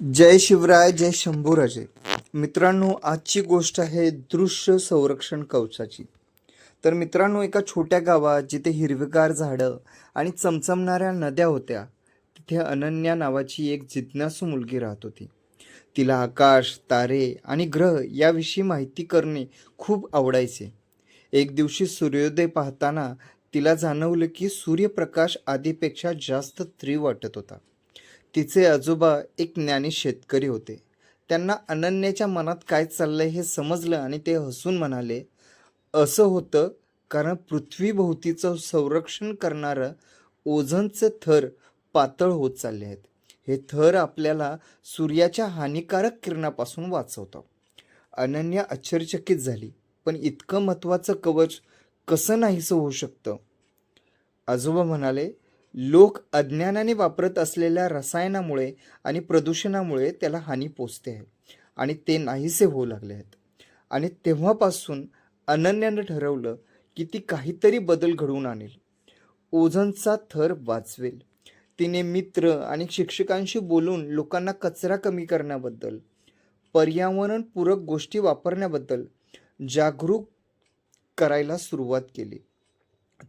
जय शिवराय जय शंभूराजे. मित्रांनो आजची गोष्ट आहे दृश्य संरक्षण कवचाची. तर मित्रांनो एका छोट्या गावात जिथे हिरवीगार झाडं आणि चमचमणाऱ्या नद्या होत्या तिथे अनन्या नावाची एक जिज्ञासू मुलगी राहत होती. तिला आकाश तारे आणि ग्रह याविषयी माहिती करणे खूप आवडायचे. एक दिवशी सूर्योदय पाहताना तिला जाणवलं की सूर्यप्रकाश आधीपेक्षा जास्त तीव्र वाटत होता. तिचे आजोबा एक ज्ञानी शेतकरी होते. त्यांना अनन्याच्या मनात काय चाललंय हे समजलं आणि ते हसून म्हणाले असं होतं कारण पृथ्वीभोवतीचं संरक्षण करणारं ओझनचं थर पातळ होत चालले आहेत. हे थर आपल्याला सूर्याच्या हानिकारक किरणापासून वाचवतं. अनन्या आश्चर्यचकित झाली पण इतकं महत्त्वाचं कवच कसं नाहीसं होऊ शकतं? आजोबा म्हणाले लोक अज्ञानाने वापरत असलेल्या रसायनामुळे आणि प्रदूषणामुळे त्याला हानी पोचते आहे. आणि ते नाहीसे होऊ लागले आहेत. आणि तेव्हापासून अनन्यानं ठरवलं की ती काहीतरी बदल घडवून आणेल. ओझनचा थर वाचवेल. तिने मित्र आणि शिक्षकांशी बोलून लोकांना कचरा कमी करण्याबद्दल पर्यावरणपूरक गोष्टी वापरण्याबद्दल जागरूक करायला सुरुवात केली.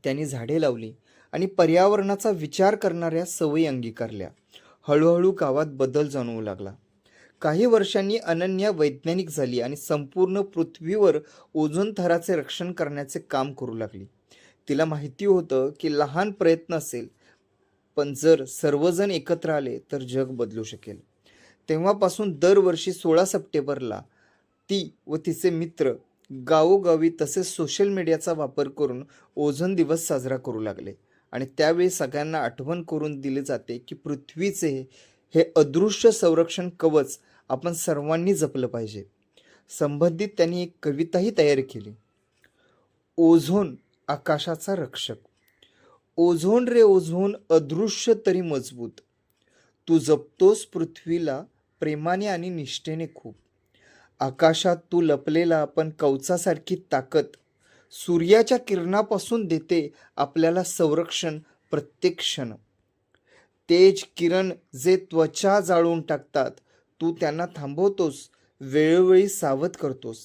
त्यांनी झाडे लावली. आणि पर्यावरणाचा विचार करणाऱ्या सवयी अंगीकारल्या. हळूहळू गावात बदल जाणवू लागला. काही वर्षांनी अनन्या वैज्ञानिक झाली आणि संपूर्ण पृथ्वीवर ओझोन थराचे रक्षण करण्याचे काम करू लागली. तिला माहिती होतं की लहान प्रयत्न असेल पण जर सर्वजण एकत्र आले तर जग बदलू शकेल. तेव्हापासून दरवर्षी सोळा सप्टेंबरला ती व तिचे मित्र गावोगावी तसेच सोशल मीडियाचा वापर करून ओझोन दिवस साजरा करू लागले. आणि त्यावेळी सगळ्यांना आठवण करून दिले जाते की पृथ्वीचे हे अदृश्य संरक्षण कवच आपण सर्वांनी जपलं पाहिजे. संबंधित त्यांनी एक कविताही तयार केली. ओझोन आकाशाचा रक्षक. ओझोन रे ओझोन अदृश्य तरी मजबूत. तू जपतोस पृथ्वीला प्रेमाने आणि निष्ठेने खूप. आकाशात तू लपलेला पण कवचासारखी ताकद. सूर्याच्या किरणापासून देते आपल्याला संरक्षण प्रत्येक क्षण. तेज किरण जे त्वचा जाळून टाकतात तू त्यांना थांबवतोस वेळोवेळी सावध करतोस.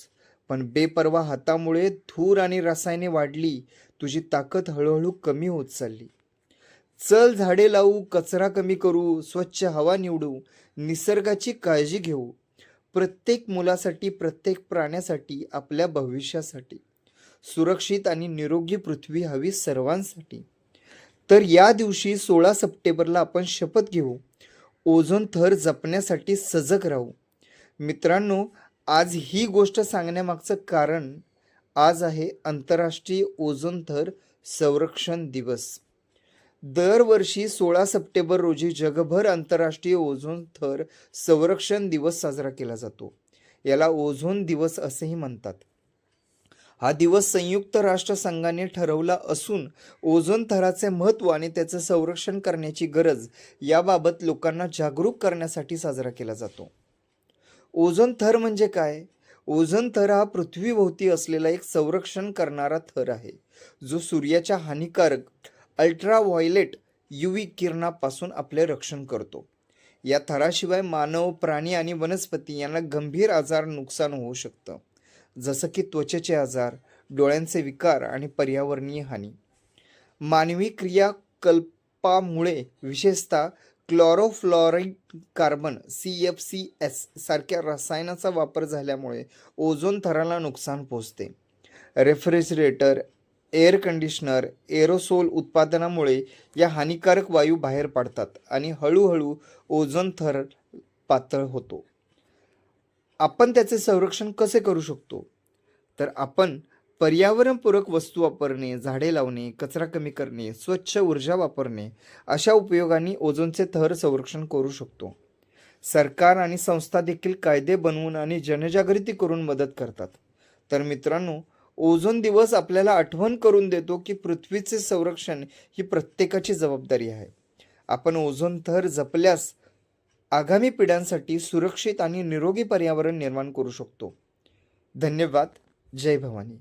पण बेपर्वा हातामुळे धूर आणि रसायने वाढली तुझी ताकद हळूहळू कमी होत चालली. चल झाडे लावू कचरा कमी करू स्वच्छ हवा निवडू निसर्गाची काळजी घेऊ. प्रत्येक मुलासाठी प्रत्येक प्राण्यासाठी आपल्या भविष्यासाठी. सुरक्षित आणि निरोगी पृथ्वी हवी सर्वांसाठी. तर या दिवशी सोळा सप्टेंबरला आपण शपथ घेऊ. ओझोन थर जपण्यासाठी सजग राहू. मित्रांनो आज ही गोष्ट सांगण्यामागचं कारण आज आहे आंतरराष्ट्रीय ओझोन थर संरक्षण दिवस. दरवर्षी सोळा सप्टेंबर रोजी जगभर आंतरराष्ट्रीय ओझोन थर संरक्षण दिवस साजरा केला जातो. याला ओझोन दिवस असेही म्हणतात. हा दिवस संयुक्त राष्ट्रसंघाने ठरवला असून ओझोन थराचे महत्त्व आणि त्याचं संरक्षण करण्याची गरज याबाबत लोकांना जागरूक करण्यासाठी साजरा केला जातो. ओझोन थर म्हणजे काय? ओझोन थर हा पृथ्वीभोवती असलेला एक संरक्षण करणारा थर आहे जो सूर्याच्या हानिकारक अल्ट्राव्हायलेट युवी किरणापासून आपले रक्षण करतो. या थराशिवाय मानव प्राणी आणि वनस्पती यांना गंभीर आजार नुकसान होऊ शकतं. जसं की त्वचेचे आजार डोळ्यांचे विकार आणि पर्यावरणीय हानी. मानवी क्रियाकल्पामुळे विशेषतः chlorofluoric carbon C F C S सारख्या रसायनाचा वापर झाल्यामुळे ओझोन थराला नुकसान पोचते रेफ्रिजरेटर एअर कंडिशनर एरोसोल उत्पादनामुळे या हानिकारक वायू बाहेर पडतात आणि हळूहळू ओझोन थर पातळ होतो. आपण त्याचे संरक्षण कसे करू शकतो? तर आपण पर्यावरणपूरक वस्तू वापरणे झाडे लावणे कचरा कमी करणे स्वच्छ ऊर्जा वापरणे अशा उपयोगांनी ओझोनचे थर संरक्षण करू शकतो. सरकार आणि संस्था देखील कायदे बनवून आणि जनजागृती करून मदत करतात. तर मित्रांनो ओझोन दिवस आपल्याला आठवण करून देतो की पृथ्वीचे संरक्षण ही प्रत्येकाची जबाबदारी आहे. आपण ओझोन थर जपल्यास आगामी पिढ्यांसाठी सुरक्षित आणि निरोगी पर्यावरण निर्माण करू शकतो. धन्यवाद. जय भवानी.